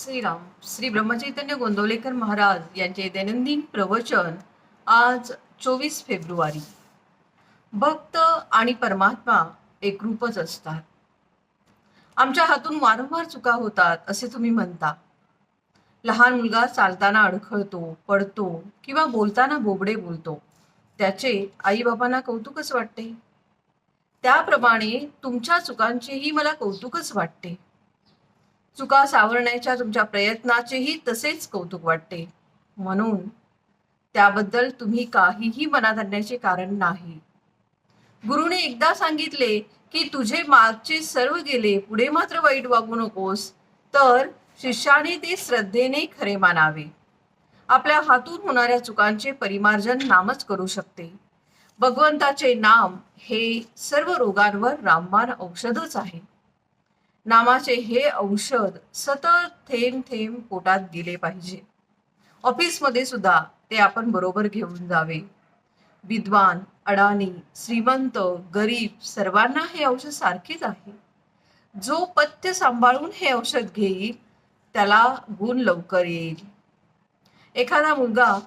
श्रीराम श्री ब्रह्मचैतन्य गोंदवलेकर महाराज यांचे दैनंदिन प्रवचन आज चोवीस फेब्रुवारी. भक्त आणि परमात्मा एकरूपच असतात. आमच्या हातून वारंवार चुका होतात असे तुम्ही म्हणता. लहान मुलगा चालताना अडखळतो पडतो किंवा बोलताना बोबडे बोलतो. त्याचे आईबाबांना कौतुकच वाटते. त्याप्रमाणे तुमच्या चुकांचेही मला कौतुकच वाटते. चुका सावरण्याच्या तुमच्या प्रयत्नाचेही तसेच कौतुक वाटते. म्हणून त्याबद्दल तुम्ही काहीही मनात आणण्याचे कारण नाही. गुरुने एकदा सांगितले की तुझे मागचे सर्व गेले पुढे मात्र वाईट वागू नकोस तर शिष्याने ते श्रद्धेने खरे मानावे. आपल्या हातून होणाऱ्या चुकांचे परिमार्जन नामच करू शकते. भगवंताचे नाम हे सर्व रोगांवर रामबाण औषधच आहे. नामाचे हे औषध सतत थेंब थेंब पोटात गेले पाहिजे. ऑफिसमध्ये सुद्धा ते आपण बरोबर घेऊन जावे. विद्वान अडाणी श्रीमंत गरीब सर्वांना हे औषध सारखेच आहे. जो पथ्य सांभाळून हे औषध घेईल त्याला गुण लवकर येईल. एखादा मुलगा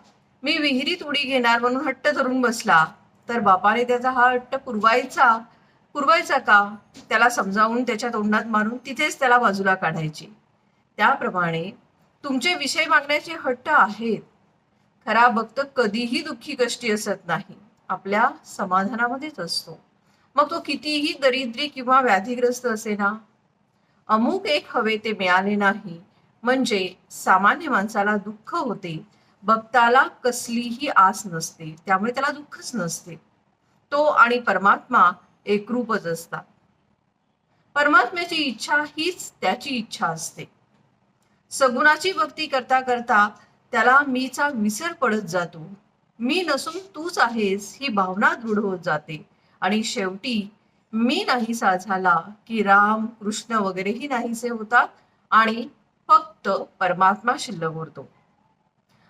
मी विहिरीत उडी घेणार म्हणून हट्ट धरून बसला तर बापाने त्याचा हा हट्ट पुरवायचा पुरवायचा का? त्याला समजावून त्याच्या तोंडात मारून तिथेच त्याला बाजूला काढायची. त्याप्रमाणे तुमचे विषय मागण्याचे हट्ट आहेत. खरा भक्त कधीही दुःखी कष्टी असत नाही. आपल्या समाधानामध्येच असतो. मग तो कितीही दरिद्री किंवा व्याधीग्रस्त असे ना? अमुक एक हवे ते मिळाले नाही. म्हणजे सामान्य माणसाला दुःख होते. भक्ताला कसलीही आस नसते. त्यामुळे त्याला दुःखच नसते. तो आणि परमात्मा एकरूपच असतात. परमात्म्याची इच्छा हीच त्याची इच्छा असते. सगुणाची भक्ती करता करता त्याला मीचा विसर पडत जातो. मी नसून तूच आहेस ही भावना दृढ होत जाते. आणि शेवटी मी नाहीसा झाला की राम कृष्ण वगैरेही नाहीसे होतात आणि फक्त परमात्मा शिल्लक उरतो.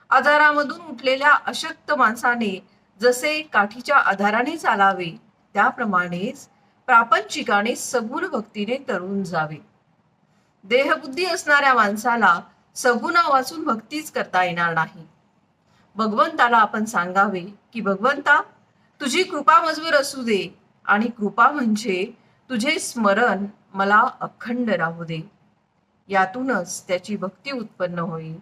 आजारामधून उठलेल्या अशक्त माणसाने जसे काठीच्या आधाराने चालावे त्याप्रमाणेच प्रापंचिकाने सगुण भक्तीने तरुण जावे. देहबुद्धी असणाऱ्या माणसाला सगुणा वाचून भक्तीच करता येणार नाही. भगवंताला आपण सांगावे की भगवंता तुझी कृपा मजबूर असू दे आणि कृपा म्हणजे तुझे स्मरण मला अखंड राहू दे. यातूनच त्याची भक्ती उत्पन्न होईल.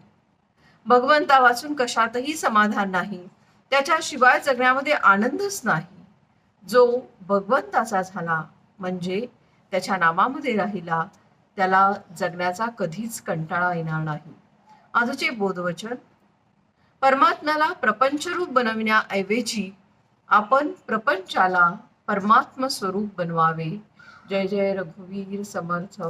भगवंता वाचून कशातही समाधान नाही. त्याच्याशिवाय जगण्यामध्ये आनंदच नाही. जो भगवंताचा झाला म्हणजे त्याच्या नामामध्ये राहिला त्याला जगण्याचा कधीच कंटाळा येणार नाही. आजचे बोधवचन परमात्म्याला प्रपंचरूप बनविण्याऐवजी आपण प्रपंचाला परमात्म स्वरूप बनवावे. जय जय रघुवीर समर्थ